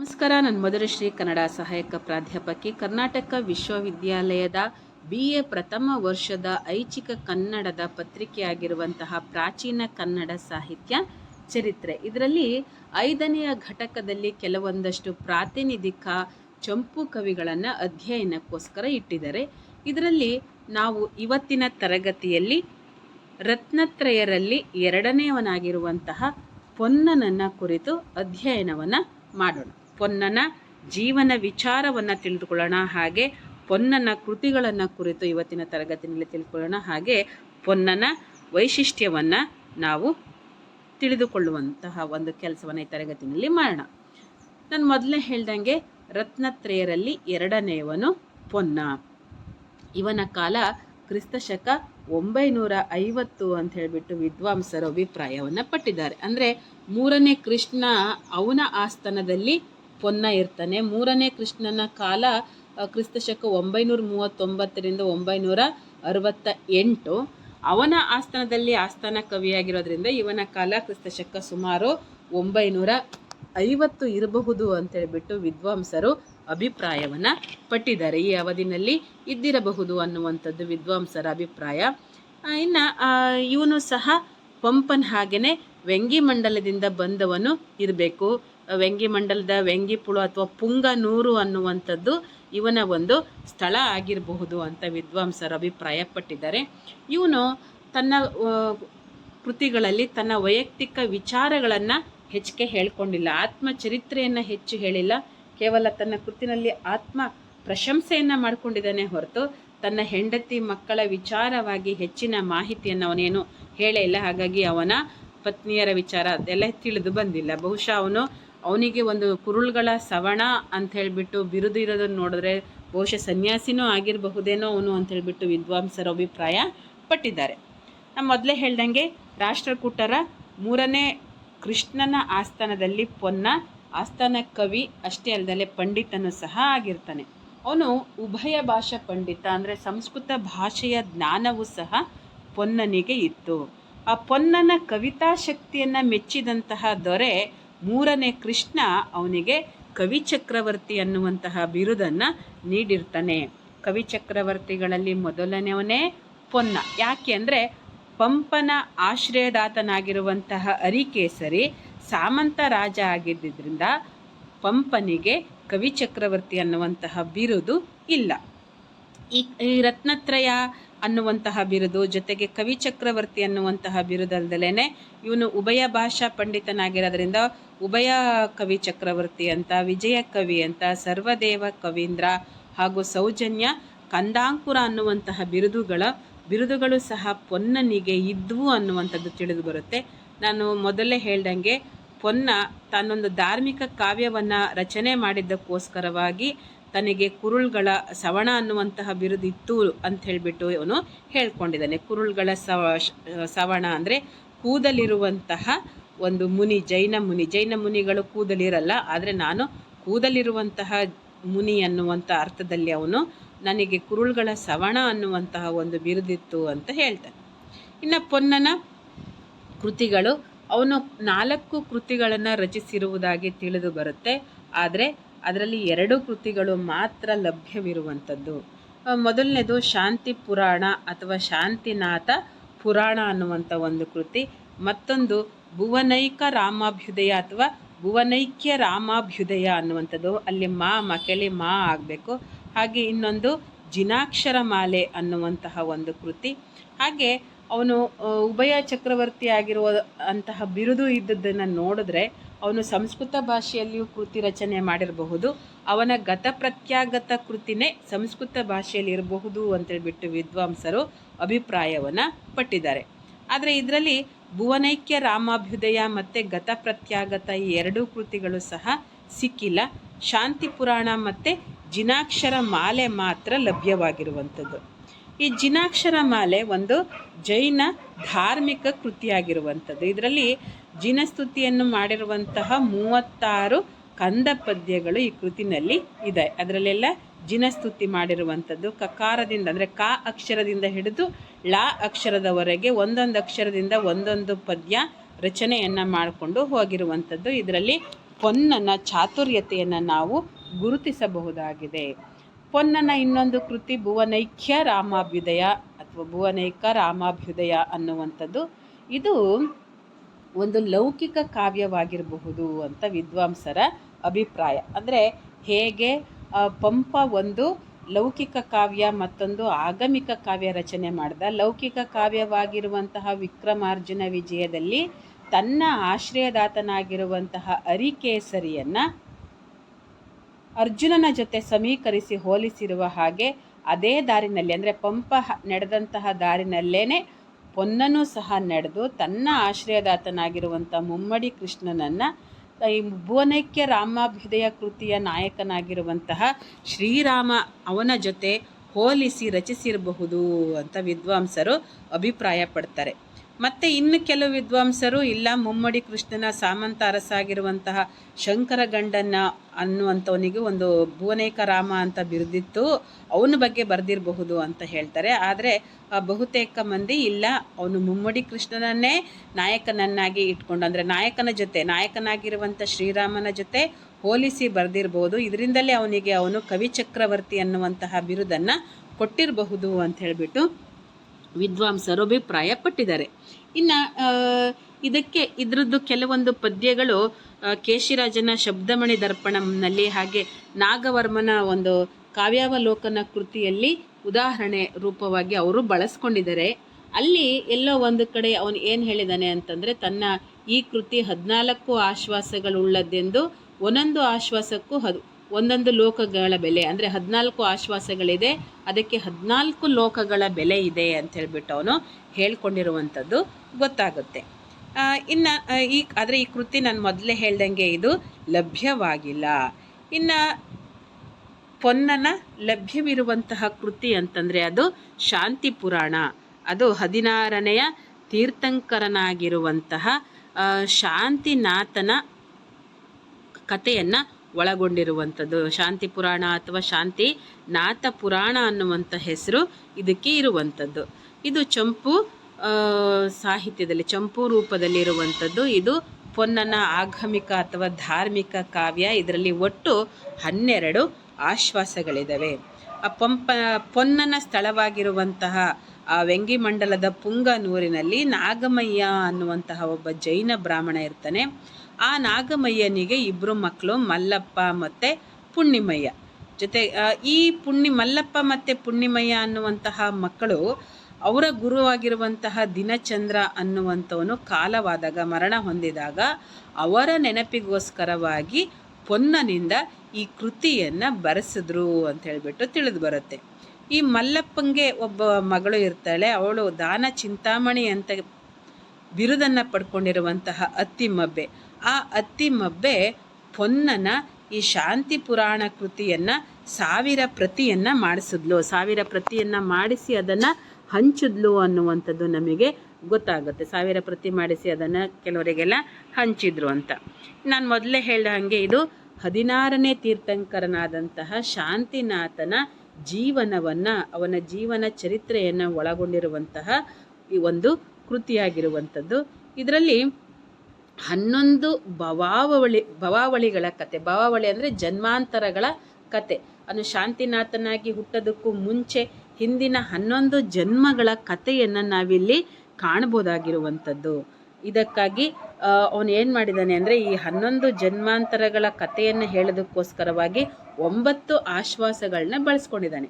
ನಮಸ್ಕಾರ ನನ್ನ ಮಧುರಶ್ರೀ ಕನ್ನಡ ಸಹಾಯಕ ಪ್ರಾಧ್ಯಾಪಕಿ, ಕರ್ನಾಟಕ ವಿಶ್ವವಿದ್ಯಾಲಯದ ಬಿ ಎ ಪ್ರಥಮ ವರ್ಷದ ಐಚ್ಛಿಕ ಕನ್ನಡದ ಪತ್ರಿಕೆಯಾಗಿರುವಂತಹ ಪ್ರಾಚೀನ ಕನ್ನಡ ಸಾಹಿತ್ಯ ಚರಿತ್ರೆ. ಇದರಲ್ಲಿ ಐದನೆಯ ಘಟಕದಲ್ಲಿ ಕೆಲವೊಂದಷ್ಟು ಪ್ರಾತಿನಿಧಿಕ ಚಂಪು ಕವಿಗಳನ್ನು ಅಧ್ಯಯನಕ್ಕೋಸ್ಕರ ಇಟ್ಟಿದ್ದಾರೆ. ಇದರಲ್ಲಿ ನಾವು ಇವತ್ತಿನ ತರಗತಿಯಲ್ಲಿ ರತ್ನತ್ರಯರಲ್ಲಿ ಎರಡನೆಯವನಾಗಿರುವಂತಹ ಪೊನ್ನನನ್ನ ಕುರಿತು ಅಧ್ಯಯನವನ್ನು ಮಾಡೋಣ. ಪೊನ್ನನ ಜೀವನ ವಿಚಾರವನ್ನು ತಿಳಿದುಕೊಳ್ಳೋಣ. ಹಾಗೆ ಪೊನ್ನನ ಕೃತಿಗಳನ್ನು ಕುರಿತು ಇವತ್ತಿನ ತರಗತಿಯಲ್ಲಿ ತಿಳ್ಕೊಳ್ಳೋಣ. ಹಾಗೆ ಪೊನ್ನನ ವೈಶಿಷ್ಟ್ಯವನ್ನು ನಾವು ತಿಳಿದುಕೊಳ್ಳುವಂತಹ ಒಂದು ಕೆಲಸವನ್ನು ಈ ತರಗತಿನಲ್ಲಿ ಮಾಡೋಣ. ನಾನು ಮೊದಲೇ ಹೇಳ್ದಂಗೆ ರತ್ನತ್ರಯರಲ್ಲಿ ಎರಡನೆಯವನು ಪೊನ್ನ. ಇವನ ಕಾಲ ಕ್ರಿಸ್ತಶಕ ಒಂಬೈನೂರ ಐವತ್ತು ಅಂತ ಹೇಳಿಬಿಟ್ಟು ವಿದ್ವಾಂಸರು ಅಭಿಪ್ರಾಯವನ್ನು ಪಟ್ಟಿದ್ದಾರೆ. ಅಂದರೆ ಮೂರನೇ ಕೃಷ್ಣ ಅವನ ಆಸ್ಥಾನದಲ್ಲಿ ಪೊನ್ನ ಇರ್ತಾನೆ. ಮೂರನೇ ಕೃಷ್ಣನ ಕಾಲ ಕ್ರಿಸ್ತಶಕ ಒಂಬೈನೂರ ಮೂವತ್ತೊಂಬತ್ತರಿಂದ ಒಂಬೈನೂರ ಅರವತ್ತ ಎಂಟು ಅವನ ಆಸ್ಥಾನದಲ್ಲಿ ಆಸ್ಥಾನ ಕವಿಯಾಗಿರೋದ್ರಿಂದ ಇವನ ಕಾಲ ಕ್ರಿಸ್ತಶಕ ಸುಮಾರು ಒಂಬೈನೂರ ಐವತ್ತು ಇರಬಹುದು ಅಂತ ಹೇಳ್ಬಿಟ್ಟು ವಿದ್ವಾಂಸರು ಅಭಿಪ್ರಾಯವನ್ನು ಪಟ್ಟಿದ್ದಾರೆ. ಈ ಅವಧಿನಲ್ಲಿ ಇದ್ದಿರಬಹುದು ಅನ್ನುವಂಥದ್ದು ವಿದ್ವಾಂಸರ ಅಭಿಪ್ರಾಯ. ಇನ್ನು ಇವನು ಸಹ ಪಂಪನ್ ಹಾಗೆಯೇ ವ್ಯಂಗಿ ಮಂಡಲದಿಂದ ಬಂದವನು ಇರಬೇಕು. ವ್ಯಂಗಿ ಮಂಡಲದ ಅಥವಾ ಪುಂಗನೂರು ಅನ್ನುವಂಥದ್ದು ಇವನ ಒಂದು ಸ್ಥಳ ಆಗಿರಬಹುದು ಅಂತ ವಿದ್ವಾಂಸರು ಅಭಿಪ್ರಾಯಪಟ್ಟಿದ್ದಾರೆ. ಇವನು ತನ್ನ ಕೃತಿಗಳಲ್ಲಿ ತನ್ನ ವೈಯಕ್ತಿಕ ವಿಚಾರಗಳನ್ನು ಹೆಚ್ಚಿಗೆ ಹೇಳ್ಕೊಂಡಿಲ್ಲ. ಆತ್ಮಚರಿತ್ರೆಯನ್ನು ಹೆಚ್ಚು ಹೇಳಿಲ್ಲ. ಕೇವಲ ತನ್ನ ಕೃತಿನಲ್ಲಿ ಆತ್ಮ ಪ್ರಶಂಸೆಯನ್ನು ಮಾಡ್ಕೊಂಡಿದ್ದಾನೆ ಹೊರತು ತನ್ನ ಹೆಂಡತಿ ಮಕ್ಕಳ ವಿಚಾರವಾಗಿ ಹೆಚ್ಚಿನ ಮಾಹಿತಿಯನ್ನು ಅವನೇನು ಹೇಳೇ ಇಲ್ಲ. ಹಾಗಾಗಿ ಅವನ ಪತ್ನಿಯರ ವಿಚಾರ ಅದೆಲ್ಲ ತಿಳಿದು ಬಂದಿಲ್ಲ. ಬಹುಶಃ ಅವನು ಅವನಿಗೆ ಒಂದು ಕುರುಳುಗಳ ಸವಣ ಅಂತ ಹೇಳಿಬಿಟ್ಟು ಬಿರುದು ಇರೋದನ್ನು ನೋಡಿದ್ರೆ ಬಹುಶಃ ಸನ್ಯಾಸಿನೂ ಆಗಿರಬಹುದೇನೋ ಅವನು ಅಂತ ಹೇಳಿಬಿಟ್ಟು ವಿದ್ವಾಂಸರ ಅಭಿಪ್ರಾಯ ಪಟ್ಟಿದ್ದಾರೆ. ನಾ ಮೊದಲೇ ಹೇಳ್ದಂಗೆ ರಾಷ್ಟ್ರಕೂಟರ ಮೂರನೇ ಕೃಷ್ಣನ ಆಸ್ಥಾನದಲ್ಲಿ ಪೊನ್ನ, ಆಸ್ಥಾನ ಕವಿ ಅಷ್ಟೇ ಅಲ್ಲದೆ ಪಂಡಿತನು ಸಹ ಆಗಿರ್ತಾನೆ. ಅವನು ಉಭಯ ಭಾಷಾ ಪಂಡಿತ ಅಂದರೆ ಸಂಸ್ಕೃತ ಭಾಷೆಯ ಜ್ಞಾನವೂ ಸಹ ಪೊನ್ನನಿಗೆ ಇತ್ತು. ಆ ಪೊನ್ನನ ಕವಿತಾ ಶಕ್ತಿಯನ್ನು ಮೆಚ್ಚಿದಂತಹ ದೊರೆ ಮೂರನೇ ಕೃಷ್ಣ ಅವನಿಗೆ ಕವಿಚಕ್ರವರ್ತಿ ಅನ್ನುವಂತಹ ಬಿರುದನ್ನು ನೀಡಿರ್ತಾನೆ. ಕವಿಚಕ್ರವರ್ತಿಗಳಲ್ಲಿ ಮೊದಲನೆಯವನೇ ಪೊನ್ನ. ಯಾಕೆ ಅಂದರೆ ಪಂಪನ ಆಶ್ರಯದಾತನಾಗಿರುವಂತಹ ಅರಿಕೇಸರಿ ಸಾಮಂತ ರಾಜ ಆಗಿದ್ದರಿಂದ ಪಂಪನಿಗೆ ಕವಿಚಕ್ರವರ್ತಿ ಅನ್ನುವಂತಹ ಬಿರುದು ಇಲ್ಲ. ಈ ರತ್ನತ್ರಯ ಅನ್ನುವಂತಹ ಬಿರುದು, ಜೊತೆಗೆ ಕವಿ ಚಕ್ರವರ್ತಿ ಅನ್ನುವಂತಹ ಬಿರುದಲ್ದಲೇ ಇವನು ಉಭಯ ಭಾಷಾ ಪಂಡಿತನಾಗಿರೋದ್ರಿಂದ ಉಭಯ ಕವಿ ಚಕ್ರವರ್ತಿ ಅಂತ, ವಿಜಯ ಕವಿ ಅಂತ, ಸರ್ವದೇವ ಕವೀಂದ್ರ ಹಾಗೂ ಸೌಜನ್ಯ ಕಂದಾಂಕುರ ಅನ್ನುವಂತಹ ಬಿರುದುಗಳ, ಬಿರುದುಗಳು ಸಹ ಪೊನ್ನನಿಗೆ ಇದ್ವು ಅನ್ನುವಂಥದ್ದು ತಿಳಿದು ಬರುತ್ತೆ. ನಾನು ಮೊದಲೇ ಹೇಳ್ದಂಗೆ ಪೊನ್ನ ತಾನೊಂದು ಧಾರ್ಮಿಕ ಕಾವ್ಯವನ್ನು ರಚನೆ ಮಾಡಿದ್ದಕ್ಕೋಸ್ಕರವಾಗಿ ತನಗೆ ಕುರುಳ್ಗಳ ಸವಣ ಅನ್ನುವಂತಹ ಬಿರುದಿತ್ತು ಅಂತ ಹೇಳಿಬಿಟ್ಟು ಇವನು ಹೇಳ್ಕೊಂಡಿದ್ದಾನೆ. ಕುರುಳ್ಗಳ ಸವ, ಸವಣ ಅಂದರೆ ಕೂದಲಿರುವಂತಹ ಒಂದು ಮುನಿ, ಜೈನ ಮುನಿ. ಜೈನ ಮುನಿಗಳು ಕೂದಲಿರಲ್ಲ, ಆದರೆ ನಾನು ಕೂದಲಿರುವಂತಹ ಮುನಿ ಅನ್ನುವಂಥ ಅರ್ಥದಲ್ಲಿ ಅವನು ನನಗೆ ಕುರುಳ್ಗಳ ಸವಣ ಅನ್ನುವಂತಹ ಒಂದು ಬಿರುದಿತ್ತು ಅಂತ ಹೇಳ್ತಾನೆ. ಇನ್ನು ಪೊನ್ನನ ಕೃತಿಗಳು, ಅವನು ನಾಲ್ಕು ಕೃತಿಗಳನ್ನು ರಚಿಸಿರುವುದಾಗಿ ತಿಳಿದು ಬರುತ್ತೆ. ಆದರೆ ಅದರಲ್ಲಿ ಎರಡು ಕೃತಿಗಳು ಮಾತ್ರ ಲಭ್ಯವಿರುವಂಥದ್ದು. ಮೊದಲನೇದು ಶಾಂತಿ ಪುರಾಣ ಅಥವಾ ಶಾಂತಿನಾಥ ಪುರಾಣ ಅನ್ನುವಂಥ ಒಂದು ಕೃತಿ. ಮತ್ತೊಂದು ಭುವನೈಕ ರಾಮಾಭ್ಯುದಯ ಅಥವಾ ಭುವನೈಕ್ಯ ರಾಮಾಭ್ಯುದಯ ಅನ್ನುವಂಥದ್ದು. ಅಲ್ಲಿ ಮಾ ಮಕೆಳಿ ಮಾ ಆಗಬೇಕು. ಹಾಗೆ ಇನ್ನೊಂದು ಜಿನಾಕ್ಷರ ಮಾಲೆ ಅನ್ನುವಂತಹ ಒಂದು ಕೃತಿ. ಹಾಗೆ ಅವನು ಉಭಯ ಚಕ್ರವರ್ತಿ ಆಗಿರುವ ಅಂತಹ ಬಿರುದು ಇದ್ದದ್ದನ್ನು ನೋಡಿದ್ರೆ ಅವನು ಸಂಸ್ಕೃತ ಭಾಷೆಯಲ್ಲಿಯೂ ಕೃತಿ ರಚನೆ ಮಾಡಿರಬಹುದು. ಅವನ ಗತ ಪ್ರತ್ಯಾಗತ ಕೃತಿನೇ ಸಂಸ್ಕೃತ ಭಾಷೆಯಲ್ಲಿ ಇರಬಹುದು ಅಂತೇಳ್ಬಿಟ್ಟು ವಿದ್ವಾಂಸರು ಅಭಿಪ್ರಾಯವನ್ನು ಪಟ್ಟಿದ್ದಾರೆ. ಆದರೆ ಇದರಲ್ಲಿ ಭುವನೈಕ್ಯ ರಾಮಾಭ್ಯುದಯ ಮತ್ತು ಗತ ಪ್ರತ್ಯಾಗತ ಈ ಎರಡೂ ಕೃತಿಗಳು ಸಹ ಸಿಕ್ಕಿಲ್ಲ. ಶಾಂತಿ ಪುರಾಣ ಮತ್ತು ಜಿನಾಕ್ಷರ ಮಾಲೆ ಮಾತ್ರ ಲಭ್ಯವಾಗಿರುವಂಥದ್ದು. ಈ ಜಿನಾಕ್ಷರ ಮಾಲೆ ಒಂದು ಜೈನ ಧಾರ್ಮಿಕ ಕೃತಿಯಾಗಿರುವಂಥದ್ದು. ಇದರಲ್ಲಿ ಜಿನಸ್ತುತಿಯನ್ನು ಮಾಡಿರುವಂತಹ ಮೂವತ್ತಾರು ಕಂದ ಪದ್ಯಗಳು ಈ ಕೃತಿನಲ್ಲಿ ಇದೆ. ಅದರಲ್ಲೆಲ್ಲ ಜಿನಸ್ತುತಿ ಮಾಡಿರುವಂಥದ್ದು. ಕಕಾರದಿಂದ ಅಂದರೆ ಕ ಅಕ್ಷರದಿಂದ ಹಿಡಿದು ಳ ಅಕ್ಷರದವರೆಗೆ ಒಂದೊಂದು ಅಕ್ಷರದಿಂದ ಒಂದೊಂದು ಪದ್ಯ ರಚನೆಯನ್ನು ಮಾಡಿಕೊಂಡು ಹೋಗಿರುವಂಥದ್ದು. ಇದರಲ್ಲಿ ಪೊನ್ನನ ಚಾತುರ್ಯತೆಯನ್ನು ನಾವು ಗುರುತಿಸಬಹುದಾಗಿದೆ. ಪೊನ್ನನ ಇನ್ನೊಂದು ಕೃತಿ ಭುವನೈಕ್ಯ ರಾಮಾಭ್ಯುದಯ ಅಥವಾ ಭುವನೈಕ ರಾಮಾಭ್ಯುದಯ ಅನ್ನುವಂಥದ್ದು. ಇದು ಒಂದು ಲೌಕಿಕ ಕಾವ್ಯವಾಗಿರಬಹುದು ಅಂತ ವಿದ್ವಾಂಸರ ಅಭಿಪ್ರಾಯ. ಅಂದರೆ ಹೇಗೆ ಪಂಪ ಒಂದು ಲೌಕಿಕ ಕಾವ್ಯ ಮತ್ತೊಂದು ಆಗಮಿಕ ಕಾವ್ಯ ರಚನೆ ಮಾಡಿದ. ಲೌಕಿಕ ಕಾವ್ಯವಾಗಿರುವಂತಹ ವಿಕ್ರಮಾರ್ಜುನ ವಿಜಯದಲ್ಲಿ ತನ್ನ ಆಶ್ರಯದಾತನಾಗಿರುವಂತಹ ಅರಿಕೇಸರಿಯನ್ನು ಅರ್ಜುನನ ಜೊತೆ ಸಮೀಕರಿಸಿ ಹೋಲಿಸಿರುವ ಹಾಗೆ ಅದೇ ದಾರಿನಲ್ಲಿ, ಅಂದರೆ ಪಂಪ ನಡೆದಂತಹ ದಾರಿನಲ್ಲೇನೆ ಪೊನ್ನನು ಸಹ ನಡೆದು ತನ್ನ ಆಶ್ರಯದಾತನಾಗಿರುವಂಥ ಮುಮ್ಮಡಿ ಕೃಷ್ಣನನ್ನು, ಈ ಭುವನೈಕ್ಯ ರಾಮಾಭ್ಯುದಯ ಕೃತಿಯ ನಾಯಕನಾಗಿರುವಂತಹ ಶ್ರೀರಾಮ ಅವನ ಜೊತೆ ಹೋಲಿಸಿ ರಚಿಸಿರಬಹುದು ಅಂತ ವಿದ್ವಾಂಸರು ಅಭಿಪ್ರಾಯ ಪಡ್ತಾರೆ ಮತ್ತು ಇನ್ನು ಕೆಲವು ವಿದ್ವಾಂಸರು, ಇಲ್ಲ, ಮುಮ್ಮಡಿ ಕೃಷ್ಣನ ಸಾಮಂತ ಅರಸಾಗಿರುವಂತಹ ಶಂಕರ ಗಂಡನ್ನ ಅನ್ನುವಂಥವನಿಗೆ ಒಂದು ಭುವನೇಕ ರಾಮ ಅಂತ ಬಿರುದಿತ್ತು. ಅವನ ಬಗ್ಗೆ ಬರೆದಿರಬಹುದು ಅಂತ ಹೇಳ್ತಾರೆ. ಆದರೆ ಬಹುತೇಕ ಮಂದಿ, ಇಲ್ಲ, ಅವನು ಮುಮ್ಮಡಿ ಕೃಷ್ಣನನ್ನೇ ನಾಯಕನನ್ನಾಗಿ ಇಟ್ಕೊಂಡು, ಅಂದರೆ ನಾಯಕನ ಜೊತೆ, ನಾಯಕನಾಗಿರುವಂಥ ಶ್ರೀರಾಮನ ಜೊತೆ ಹೋಲಿಸಿ ಬರೆದಿರ್ಬೋದು. ಇದರಿಂದಲೇ ಅವನಿಗೆ ಅವನು ಕವಿ ಚಕ್ರವರ್ತಿ ಅನ್ನುವಂತಹ ಬಿರುದನ್ನು ಕೊಟ್ಟಿರಬಹುದು ಅಂತ ಹೇಳಿಬಿಟ್ಟು ವಿದ್ವಾಂಸರು ಅಭಿಪ್ರಾಯ ಪಟ್ಟಿದ್ದಾರೆ ಇನ್ನು ಇದಕ್ಕೆ, ಇದರದ್ದು ಕೆಲವೊಂದು ಪದ್ಯಗಳು ಕೇಶಿರಾಜನ ಶಬ್ದಮಣಿ ದರ್ಪಣಂನಲ್ಲಿ ಹಾಗೆ ನಾಗವರ್ಮನ ಒಂದು ಕಾವ್ಯಾವಲೋಕನ ಕೃತಿಯಲ್ಲಿ ಉದಾಹರಣೆ ರೂಪವಾಗಿ ಅವರು ಬಳಸ್ಕೊಂಡಿದ್ದಾರೆ. ಅಲ್ಲಿ ಎಲ್ಲೋ ಒಂದು ಕಡೆ ಅವನು ಏನು ಹೇಳಿದ್ದಾನೆ ಅಂತಂದರೆ, ತನ್ನ ಈ ಕೃತಿ ಹದಿನಾಲ್ಕು ಆಶ್ವಾಸಗಳುಳ್ಳದ್ದೆಂದು, ಒಂದೊಂದು ಆಶ್ವಾಸಕ್ಕೂ ಹದ್ ಒಂದೊಂದು ಲೋಕಗಳ ಬೆಲೆ. ಅಂದರೆ ಹದಿನಾಲ್ಕು ಆಶ್ವಾಸಗಳಿದೆ. ಅದಕ್ಕೆ ಹದಿನಾಲ್ಕು ಲೋಕಗಳ ಬೆಲೆ ಇದೆ ಅಂತ ಹೇಳ್ಬಿಟ್ಟು ಅವನು ಹೇಳ್ಕೊಂಡಿರುವಂಥದ್ದು ಗೊತ್ತಾಗುತ್ತೆ. ಇನ್ನು ಈ, ಆದರೆ ಈ ಕೃತಿ ನಾನು ಮೊದಲೇ ಹೇಳ್ದಂಗೆ ಇದು ಲಭ್ಯವಾಗಿಲ್ಲ. ಇನ್ನು ಪೊನ್ನನ ಲಭ್ಯವಿರುವಂತಹ ಕೃತಿ ಅಂತಂದರೆ ಅದು ಶಾಂತಿ ಪುರಾಣ. ಅದು ಹದಿನಾರನೆಯ ತೀರ್ಥಂಕರನಾಗಿರುವಂತಹ ಶಾಂತಿನಾಥನ ಕಥೆಯನ್ನು ಒಳಗೊಂಡಿರುವಂಥದ್ದು. ಶಾಂತಿ ಪುರಾಣ ಅಥವಾ ಶಾಂತಿ ನಾಥ ಪುರಾಣ ಅನ್ನುವಂಥ ಹೆಸರು ಇದಕ್ಕೆ ಇರುವಂಥದ್ದು. ಇದು ಚಂಪು ಸಾಹಿತ್ಯದಲ್ಲಿ, ಚಂಪು ರೂಪದಲ್ಲಿರುವಂಥದ್ದು. ಇದು ಪೊನ್ನನ ಆಗಮಿಕ ಅಥವಾ ಧಾರ್ಮಿಕ ಕಾವ್ಯ. ಇದರಲ್ಲಿ ಒಟ್ಟು ಹನ್ನೆರಡು ಆಶ್ವಾಸಗಳಿದ್ದಾವೆ ಆ ಪಂಪ, ಪೊನ್ನನ ಸ್ಥಳವಾಗಿರುವಂತಹ ಆ ವೆಂಗಿಮಂಡಲದ ಪುಂಗನೂರಿನಲ್ಲಿ ನಾಗಮಯ್ಯ ಅನ್ನುವಂತಹ ಒಬ್ಬ ಜೈನ ಬ್ರಾಹ್ಮಣ ಇರ್ತಾನೆ. ಆ ನಾಗಮಯ್ಯನಿಗೆ ಇಬ್ಬರು ಮಕ್ಕಳು ಮಲ್ಲಪ್ಪ ಮತ್ತು ಪುಣ್ಣಿಮಯ್ಯ. ಜೊತೆ ಈ ಪುಣ್ಣಿ, ಮಲ್ಲಪ್ಪ ಮತ್ತು ಪುಣ್ಣಿಮಯ್ಯ ಅನ್ನುವಂತಹ ಮಕ್ಕಳು ಅವರ ಗುರುವಾಗಿರುವಂತಹ ದಿನಚಂದ್ರ ಅನ್ನುವಂಥವನು ಕಾಲವಾದಾಗ, ಮರಣ ಹೊಂದಿದಾಗ ಅವರ ನೆನಪಿಗೋಸ್ಕರವಾಗಿ ಪೊನ್ನನಿಂದ ಈ ಕೃತಿಯನ್ನು ಬರೆಸಿದ್ರು ಅಂತ ಹೇಳಿಬಿಟ್ಟು ತಿಳಿದು ಬರುತ್ತೆ. ಈ ಮಲ್ಲಪ್ಪಂಗೆ ಒಬ್ಬ ಮಗಳು ಇರ್ತಾಳೆ, ಅವಳು ದಾನ ಚಿಂತಾಮಣಿ ಅಂತ ಬಿರುದನ್ನು ಪಡ್ಕೊಂಡಿರುವಂತಹ ಅತ್ತಿಮಬ್ಬೆ. ಆ ಅತ್ತಿಮಬ್ಬೆ ಪೊನ್ನನ ಈ ಶಾಂತಿ ಪುರಾಣ ಕೃತಿಯನ್ನು ಸಾವಿರ ಪ್ರತಿಯನ್ನು ಮಾಡಿಸಿದ್ಲು. ಸಾವಿರ ಪ್ರತಿಯನ್ನು ಮಾಡಿಸಿ ಅದನ್ನು ಹಂಚಿದ್ಲು ಅನ್ನುವಂಥದ್ದು ನಮಗೆ ಗೊತ್ತಾಗುತ್ತೆ. ಸಾವಿರ ಪ್ರತಿ ಮಾಡಿಸಿ ಅದನ್ನು ಕೆಲವರಿಗೆಲ್ಲ ಹಂಚಿದ್ರು ಅಂತ. ನಾನು ಮೊದಲೇ ಹೇಳ್ದ ಹಾಗೆ ಇದು ಹದಿನಾರನೇ ತೀರ್ಥಂಕರನಾದಂತಹ ಶಾಂತಿನಾಥನ ಜೀವನವನ್ನು, ಅವನ ಜೀವನ ಚರಿತ್ರೆಯನ್ನು ಒಳಗೊಂಡಿರುವಂತಹ ಈ ಒಂದು ಕೃತಿಯಾಗಿರುವಂಥದ್ದು. ಇದರಲ್ಲಿ ಹನ್ನೊಂದು ಭವಾವಳಿ, ಭವಾವಳಿಗಳ ಕತೆ. ಭವಾವಳಿ ಅಂದರೆ ಜನ್ಮಾಂತರಗಳ ಕತೆ. ಅವನು ಶಾಂತಿನಾಥನಾಗಿ ಹುಟ್ಟೋದಕ್ಕೂ ಮುಂಚೆ ಹಿಂದಿನ ಹನ್ನೊಂದು ಜನ್ಮಗಳ ಕಥೆಯನ್ನು ನಾವಿಲ್ಲಿ ಕಾಣ್ಬೋದಾಗಿರುವಂಥದ್ದು. ಇದಕ್ಕಾಗಿ ಅವನು ಏನು ಮಾಡಿದ್ದಾನೆ ಅಂದರೆ ಈ ಹನ್ನೊಂದು ಜನ್ಮಾಂತರಗಳ ಕಥೆಯನ್ನು ಹೇಳೋದಕ್ಕೋಸ್ಕರವಾಗಿ ಒಂಬತ್ತು ಆಶ್ವಾಸಗಳನ್ನ ಬಳಸ್ಕೊಂಡಿದ್ದಾನೆ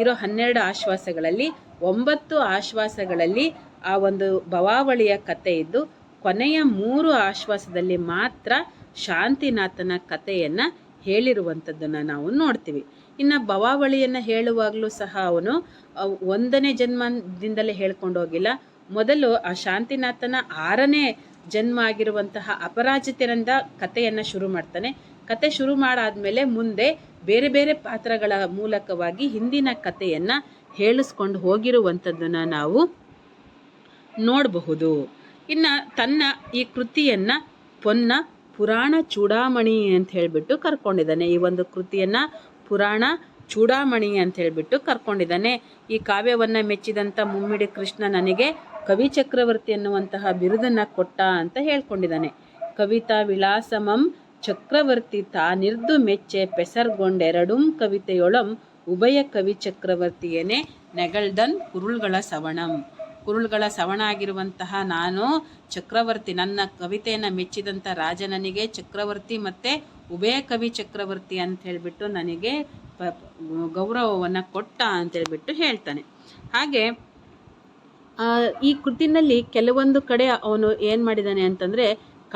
ಇರೋ ಹನ್ನೆರಡು ಆಶ್ವಾಸಗಳಲ್ಲಿ ಒಂಬತ್ತು ಆಶ್ವಾಸಗಳಲ್ಲಿ ಆ ಒಂದು ಭವಾವಳಿಯ ಕಥೆ ಇದ್ದು ಕೊನೆಯ ಮೂರು ಆಶ್ವಾಸದಲ್ಲಿ ಮಾತ್ರ ಶಾಂತಿನಾಥನ ಕಥೆಯನ್ನು ಹೇಳಿರುವಂಥದ್ದನ್ನು ನಾವು ನೋಡ್ತೀವಿ. ಇನ್ನು ಭವಾವಳಿಯನ್ನು ಹೇಳುವಾಗಲೂ ಸಹ ಅವನು ಒಂದನೇ ಜನ್ಮದಿಂದಲೇ ಹೇಳ್ಕೊಂಡು ಹೋಗಿಲ್ಲ. ಮೊದಲು ಆ ಶಾಂತಿನಾಥನ ಆರನೇ ಜನ್ಮ ಆಗಿರುವಂತಹ ಅಪರಾಜಿತರಿಂದ ಕಥೆಯನ್ನು ಶುರು ಮಾಡ್ತಾನೆ. ಕತೆ ಶುರು ಮಾಡಾದ್ಮೇಲೆ ಮುಂದೆ ಬೇರೆ ಬೇರೆ ಪಾತ್ರಗಳ ಮೂಲಕವಾಗಿ ಹಿಂದಿನ ಕಥೆಯನ್ನು ಹೇಳಿಸ್ಕೊಂಡು ಹೋಗಿರುವಂಥದ್ದನ್ನು ನಾವು ನೋಡಬಹುದು. ಇನ್ನು ತನ್ನ ಈ ಕೃತಿಯನ್ನು ಪೊನ್ನ ಪುರಾಣ ಚೂಡಾಮಣಿ ಅಂತ ಹೇಳಿಬಿಟ್ಟು ಕರ್ಕೊಂಡಿದ್ದಾನೆ. ಈ ಒಂದು ಕೃತಿಯನ್ನು ಪುರಾಣ ಚೂಡಾಮಣಿ ಅಂತ ಹೇಳಿಬಿಟ್ಟು ಕರ್ಕೊಂಡಿದ್ದಾನೆ. ಈ ಕಾವ್ಯವನ್ನು ಮೆಚ್ಚಿದಂಥ ಮುಮ್ಮಿಡಿ ಕೃಷ್ಣ ನನಗೆ ಕವಿ ಚಕ್ರವರ್ತಿ ಅನ್ನುವಂತಹ ಬಿರುದನ್ನು ಕೊಟ್ಟ ಅಂತ ಹೇಳ್ಕೊಂಡಿದ್ದಾನೆ. ಕವಿತಾ ವಿಲಾಸಮಂ ಚಕ್ರವರ್ತಿ ತಾನಿರ್ದು ಮೆಚ್ಚೆ ಪೆಸರ್ಗೊಂಡೆರಡುಂ ಕವಿತೆಯೊಳಂ ಉಭಯ ಕವಿ ಚಕ್ರವರ್ತಿಯೇನೆ ನೆಗಳ್ದನ್ ಕುರುಳ್ಗಳ ಸವಣಂ. ಕುರುಳ್ಗಳ ಸವಣ ಆಗಿರುವಂತಹ ನಾನು ಚಕ್ರವರ್ತಿ, ನನ್ನ ಕವಿತೆಯನ್ನು ಮೆಚ್ಚಿದಂಥ ರಾಜನಿಗೆ ಚಕ್ರವರ್ತಿ ಮತ್ತು ಉಭಯ ಕವಿ ಚಕ್ರವರ್ತಿ ಅಂತ ಹೇಳಿಬಿಟ್ಟು ನನಗೆ ಪ, ಗೌರವವನ್ನು ಕೊಟ್ಟ ಅಂತೇಳ್ಬಿಟ್ಟು ಹೇಳ್ತಾನೆ. ಹಾಗೆ ಈ ಕೃತಿನಲ್ಲಿ ಕೆಲವೊಂದು ಕಡೆ ಅವನು ಏನು ಮಾಡಿದ್ದಾನೆ ಅಂತಂದರೆ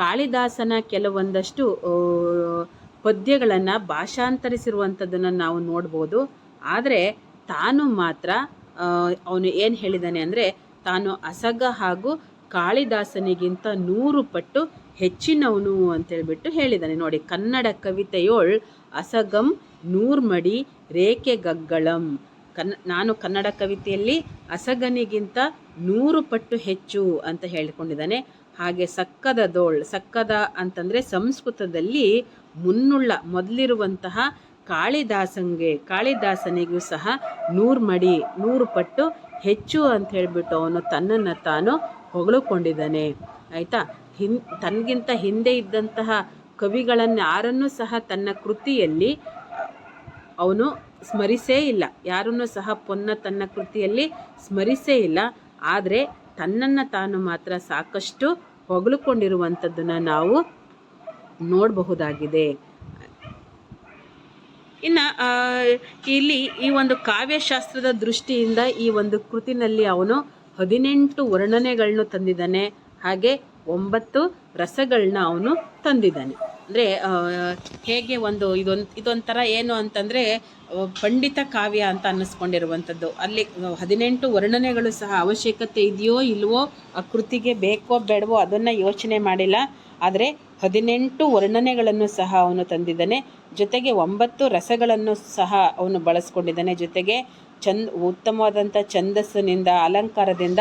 ಕಾಳಿದಾಸನ ಕೆಲವೊಂದಷ್ಟು ಪದ್ಯಗಳನ್ನು ಭಾಷಾಂತರಿಸಿರುವಂಥದ್ದನ್ನು ನಾವು ನೋಡ್ಬೋದು. ಆದರೆ ತಾನು ಮಾತ್ರ ಅವನು ಏನು ಹೇಳಿದ್ದಾನೆ ಅಂದರೆ ತಾನು ಅಸಗ ಹಾಗೂ ಕಾಳಿದಾಸನಿಗಿಂತ ನೂರು ಪಟ್ಟು ಹೆಚ್ಚಿನವನು ಅಂತೇಳ್ಬಿಟ್ಟು ಹೇಳಿದ್ದಾನೆ ನೋಡಿ, ಕನ್ನಡ ಕವಿತೆಯೋಳ್ ಅಸಗಂ, ನೂರ್ಮಡಿ ರೇಖೆ ಗಗ್ಗಳಂ ಕನ್, ನಾನು ಕನ್ನಡ ಕವಿತೆಯಲ್ಲಿ ಅಸಗನಿಗಿಂತ ನೂರು ಪಟ್ಟು ಹೆಚ್ಚು ಅಂತ ಹೇಳಿಕೊಂಡಿದ್ದಾನೆ ಹಾಗೆ ಸಕ್ಕದ ದೋಳ್, ಸಕ್ಕದ ಅಂತಂದರೆ ಸಂಸ್ಕೃತದಲ್ಲಿ ಮುನ್ನುಳ್ಳ ಮೊದಲಿರುವಂತಹ ಕಾಳಿದಾಸಂಗೆ, ಕಾಳಿದಾಸನಿಗೂ ಸಹ ನೂರು ಮಡಿ ನೂರು ಪಟ್ಟು ಹೆಚ್ಚು ಅಂತ ಹೇಳಿಬಿಟ್ಟು ಅವನು ತನ್ನನ್ನು ತಾನು ಹೊಗಳಿಕೊಂಡಿದ್ದಾನೆ. ಆಯಿತಾ? ಹಿನ್, ತನಗಿಂತ ಹಿಂದೆ ಇದ್ದಂತಹ ಕವಿಗಳನ್ನು ಯಾರನ್ನೂ ಸಹ ತನ್ನ ಕೃತಿಯಲ್ಲಿ ಅವನು ಸ್ಮರಿಸೇ ಇಲ್ಲ. ಯಾರನ್ನೂ ಸಹ ಪೊನ್ನ ತನ್ನ ಕೃತಿಯಲ್ಲಿ ಸ್ಮರಿಸೇ ಇಲ್ಲ. ಆದರೆ ತನ್ನನ್ನು ತಾನು ಮಾತ್ರ ಸಾಕಷ್ಟು ಹೊಗಳಿಕೊಂಡಿರುವಂಥದ್ದನ್ನು ನಾವು ನೋಡಬಹುದಾಗಿದೆ. ಇನ್ನು ಇಲ್ಲಿ ಈ ಒಂದು ಕಾವ್ಯಶಾಸ್ತ್ರದ ದೃಷ್ಟಿಯಿಂದ ಈ ಒಂದು ಕೃತಿನಲ್ಲಿ ಅವನು ಹದಿನೆಂಟು ವರ್ಣನೆಗಳನ್ನು ತಂದಿದ್ದಾನೆ. ಹಾಗೆ ಒಂಬತ್ತು ರಸಗಳನ್ನ ಅವನು ತಂದಿದ್ದಾನೆ. ಅಂದರೆ ಹೇಗೆ ಒಂದು ಇದೊಂದು, ಇದೊಂಥರ ಏನು ಅಂತಂದರೆ ಪಂಡಿತ ಕಾವ್ಯ ಅಂತ ಅನ್ನಿಸ್ಕೊಂಡಿರುವಂಥದ್ದು. ಅಲ್ಲಿ ಹದಿನೆಂಟು ವರ್ಣನೆಗಳು ಸಹ ಅವಶ್ಯಕತೆ ಇದೆಯೋ ಇಲ್ವೋ, ಆ ಕೃತಿಗೆ ಬೇಕೋ ಬೇಡವೋ ಅದನ್ನು ಯೋಚನೆ ಮಾಡಿಲ್ಲ. ಆದರೆ ಹದಿನೆಂಟು ವರ್ಣನೆಗಳನ್ನು ಸಹ ಅವನು ತಂದಿದ್ದಾನೆ. ಜೊತೆಗೆ ಒಂಬತ್ತು ರಸಗಳನ್ನು ಸಹ ಅವನು ಬಳಸ್ಕೊಂಡಿದ್ದಾನೆ. ಜೊತೆಗೆ ಚಂದ್, ಉತ್ತಮವಾದಂಥ ಛಂದಸ್ಸಿನಿಂದ, ಅಲಂಕಾರದಿಂದ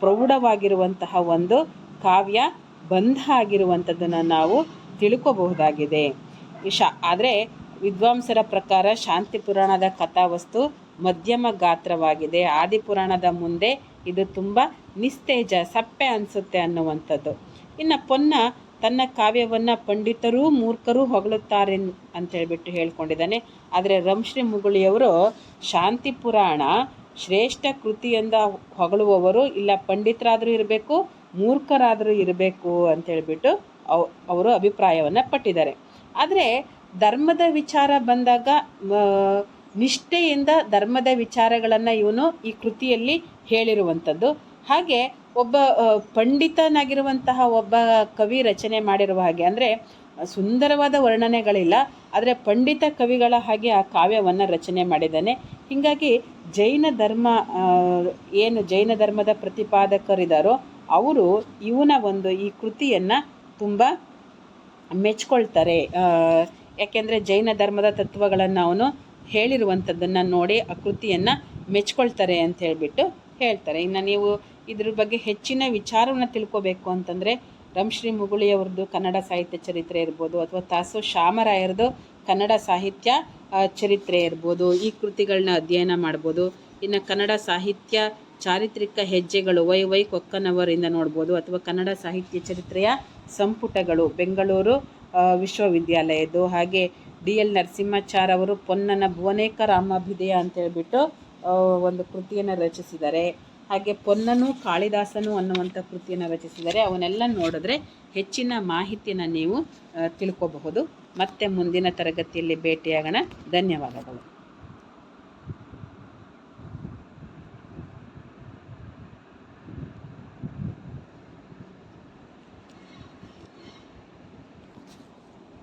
ಪ್ರೌಢವಾಗಿರುವಂತಹ ಒಂದು ಕಾವ್ಯ ಬಂಧ ಆಗಿರುವಂಥದ್ದನ್ನು ನಾವು ತಿಳ್ಕೋಬಹುದಾಗಿದೆ. ಶಾ ಆದರೆ ವಿದ್ವಾಂಸರ ಪ್ರಕಾರ ಶಾಂತಿ ಪುರಾಣದ ಕಥಾವಸ್ತು ಮಧ್ಯಮ ಗಾತ್ರವಾಗಿದೆ. ಆದಿಪುರಾಣದ ಮುಂದೆ ಇದು ತುಂಬ ನಿಸ್ತೇಜ, ಸಪ್ಪೆ ಅನಿಸುತ್ತೆ ಅನ್ನುವಂಥದ್ದು. ಇನ್ನು ಪೊನ್ನ ತನ್ನ ಕಾವ್ಯವನ್ನು ಪಂಡಿತರೂ ಮೂರ್ಖರೂ ಹೊಗಳುತ್ತಾರೆ ಅಂತ ಹೇಳ್ಬಿಟ್ಟು ಹೇಳ್ಕೊಂಡಿದ್ದಾನೆ. ಆದರೆ ರಂಶ್ರೀ ಮುಗುಳಿಯವರು ಶಾಂತಿ ಪುರಾಣ ಶ್ರೇಷ್ಠ ಕೃತಿಯಿಂದ ಹೊಗಳುವವರು ಇಲ್ಲ ಪಂಡಿತರಾದರೂ ಇರಬೇಕು, ಮೂರ್ಖರಾದರೂ ಇರಬೇಕು ಅಂತ ಹೇಳ್ಬಿಟ್ಟು ಅವ್, ಅವರು ಅಭಿಪ್ರಾಯವನ್ನು ಪಟ್ಟಿದ್ದಾರೆ. ಆದರೆ ಧರ್ಮದ ವಿಚಾರ ಬಂದಾಗ ನಿಷ್ಠೆಯಿಂದ ಧರ್ಮದ ವಿಚಾರಗಳನ್ನು ಇವನು ಈ ಕೃತಿಯಲ್ಲಿ ಹೇಳಿರುವಂಥದ್ದು ಹಾಗೆ ಒಬ್ಬ ಪಂಡಿತನಾಗಿರುವಂತಹ ಒಬ್ಬ ಕವಿ ರಚನೆ ಮಾಡಿರುವ ಹಾಗೆ, ಅಂದರೆ ಸುಂದರವಾದ ವರ್ಣನೆಗಳಿಲ್ಲ, ಆದರೆ ಪಂಡಿತ ಕವಿಗಳ ಹಾಗೆ ಆ ಕಾವ್ಯವನ್ನು ರಚನೆ ಮಾಡಿದ್ದಾನೆ. ಹೀಗಾಗಿ ಜೈನ ಧರ್ಮ ಏನು ಜೈನ ಧರ್ಮದ ಪ್ರತಿಪಾದಕರಿದ್ದಾರೋ ಅವರು ಇವನ ಒಂದು ಈ ಕೃತಿಯನ್ನು ತುಂಬ ಮೆಚ್ಕೊಳ್ತಾರೆ. ಯಾಕೆಂದರೆ ಜೈನ ಧರ್ಮದ ತತ್ವಗಳನ್ನು ಅವನು ಹೇಳಿರುವಂಥದ್ದನ್ನು ನೋಡಿ ಆ ಕೃತಿಯನ್ನು ಮೆಚ್ಕೊಳ್ತಾರೆ ಅಂತ ಹೇಳಿಬಿಟ್ಟು ಹೇಳ್ತಾರೆ. ಇನ್ನು ನೀವು ಇದ್ರ ಬಗ್ಗೆ ಹೆಚ್ಚಿನ ವಿಚಾರವನ್ನು ತಿಳ್ಕೋಬೇಕು ಅಂತಂದರೆ ರಂಶ್ರೀ ಮುಗುಳಿಯವ್ರದ್ದು ಕನ್ನಡ ಸಾಹಿತ್ಯ ಚರಿತ್ರೆ ಇರ್ಬೋದು ಅಥವಾ ತಾಸು ಶ್ಯಾಮರಾಯರದು ಕನ್ನಡ ಸಾಹಿತ್ಯ ಚರಿತ್ರೆ ಇರ್ಬೋದು. ಈ ಕೃತಿಗಳನ್ನ ಅಧ್ಯಯನ ಮಾಡ್ಬೋದು. ಇನ್ನು ಕನ್ನಡ ಸಾಹಿತ್ಯ ಚಾರಿತ್ರಿಕ ಹೆಜ್ಜೆಗಳು, ವೈ ವೈ ಕೊಕ್ಕನವರಿಂದ ನೋಡ್ಬೋದು. ಅಥವಾ ಕನ್ನಡ ಸಾಹಿತ್ಯ ಚರಿತ್ರೆಯ ಸಂಪುಟಗಳು, ಬೆಂಗಳೂರು ವಿಶ್ವವಿದ್ಯಾಲಯದ್ದು. ಹಾಗೆ ಡಿ ಎಲ್ ನರಸಿಂಹಾಚಾರ್ ಅವರು ಪೊನ್ನನ ಭುವನೇಕ ರಾಮಾಭಿದಯ ಅಂತ ಹೇಳ್ಬಿಟ್ಟು ಒಂದು ಕೃತಿಯನ್ನು ರಚಿಸಿದ್ದಾರೆ. ಹಾಗೆ ಪೊನ್ನನು ಕಾಳಿದಾಸನು ಅನ್ನುವಂಥ ಕೃತಿಯನ್ನು ರಚಿಸಿದರೆ ಅವನ್ನೆಲ್ಲ ನೋಡಿದ್ರೆ ಹೆಚ್ಚಿನ ಮಾಹಿತಿನ ನೀವು ತಿಳ್ಕೋಬಹುದು. ಮತ್ತೆ ಮುಂದಿನ ತರಗತಿಯಲ್ಲಿ ಭೇಟಿಯಾಗೋಣ. ಧನ್ಯವಾದಗಳು.